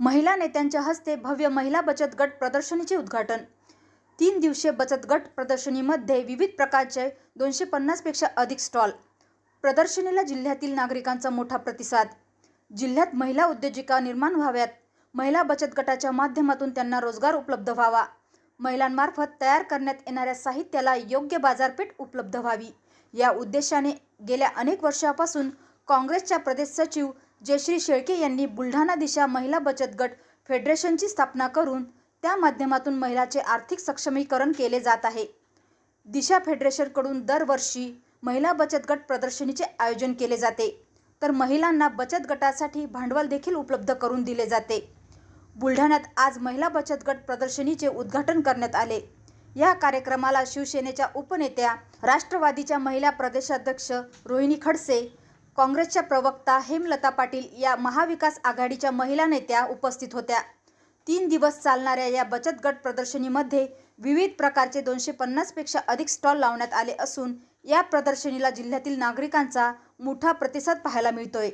महिला नेत्यांच्या हस्ते भव्य महिला बचत गट प्रदर्शनीचे उद्घाटन. तीन दिवसीय बचत गट प्रदर्शनीमध्ये विविध प्रकारचे दोनशे पन्नासपेक्षा अधिक स्टॉल. प्रदर्शनीला जिल्ह्यातील नागरिकांचा मोठा प्रतिसाद. जिल्ह्यात महिला उद्योजिका निर्माण व्हाव्यात. महिला बचत गटाच्या माध्यमातून त्यांना रोजगार उपलब्ध व्हावा. महिलांमार्फत तयार करण्यात येणाऱ्या साहित्याला योग्य बाजारपेठ उपलब्ध व्हावी. या उद्देशाने गेल्या अनेक वर्षापासून काँग्रेसच्या प्रदेश सचिव जयश्री शेळके यांनी बुलढाणा दिशा महिला बचत गट फेडरेशनची स्थापना करून त्या माध्यमातून महिलाचे आर्थिक सक्षमीकरण केले जात आहे. दिशा फेडरेशनकडून दरवर्षी महिला बचत गट प्रदर्शनीचे आयोजन केले जाते. तर महिलांना बचत गटासाठी भांडवल देखील उपलब्ध करून दिले जाते. बुलढाण्यात आज महिला बचत गट प्रदर्शनीचे उद्घाटन करण्यात आले. या कार्यक्रमाला शिवसेनेच्या उपनेत्या राष्ट्रवादीच्या महिला प्रदेशाध्यक्ष रोहिणी खडसे काँग्रेसच्या प्रवक्ता हेमलता पाटील या महाविकास आघाडीच्या महिला नेत्या उपस्थित होत्या. तीन दिवस चालणाऱ्या या बचत गट प्रदर्शनीमध्ये विविध प्रकारचे दोनशे पन्नासपेक्षा अधिक स्टॉल लावण्यात आले असून या प्रदर्शनीला जिल्ह्यातील नागरिकांचा मोठा प्रतिसाद पाहायला मिळतोय.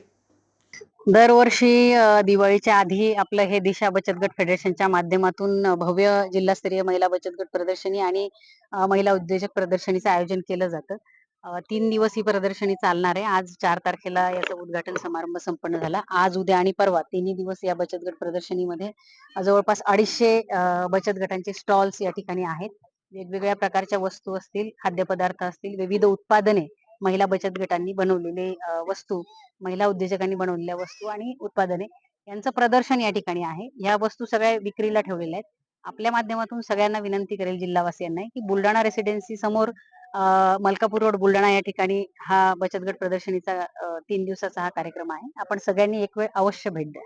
दरवर्षी दिवाळीच्या आधी आपलं हे दिशा बचत गट फेडरेशनच्या माध्यमातून भव्य जिल्हास्तरीय महिला बचत गट प्रदर्शनी आणि महिला उद्योजक प्रदर्शनीचं आयोजन केलं जातं. तीन दिवस ही प्रदर्शनी चालणार आहे. आज चार तारखेला याचा उद्घाटन समारंभ संपन्न झाला. आज उद्या आणि परवा तिन्ही दिवस या बचत गट प्रदर्शनीमध्ये जवळपास अडीचशे बचत गटांचे स्टॉल्स या ठिकाणी आहेत. वेगवेगळ्या प्रकारच्या वस्तू असतील खाद्यपदार्थ असतील विविध उत्पादने महिला बचत गटांनी बनवलेले वस्तू महिला उद्योजकांनी बनवलेल्या वस्तू आणि उत्पादने यांचं प्रदर्शन या ठिकाणी आहे. या वस्तू सगळ्या विक्रीला ठेवलेल्या आहेत. आपल्या माध्यमातून सगळ्यांना विनंती करेल जिल्हावासियांना की बुलढाणा रेसिडेन्सी समोर मलकापूर रोड बुलढाणा या ठिकाणी हा बचत गट प्रदर्शनीचा तीन दिवसाचा हा कार्यक्रम आहे. आपण सगळ्यांनी एक वेळ अवश्य भेट द्या.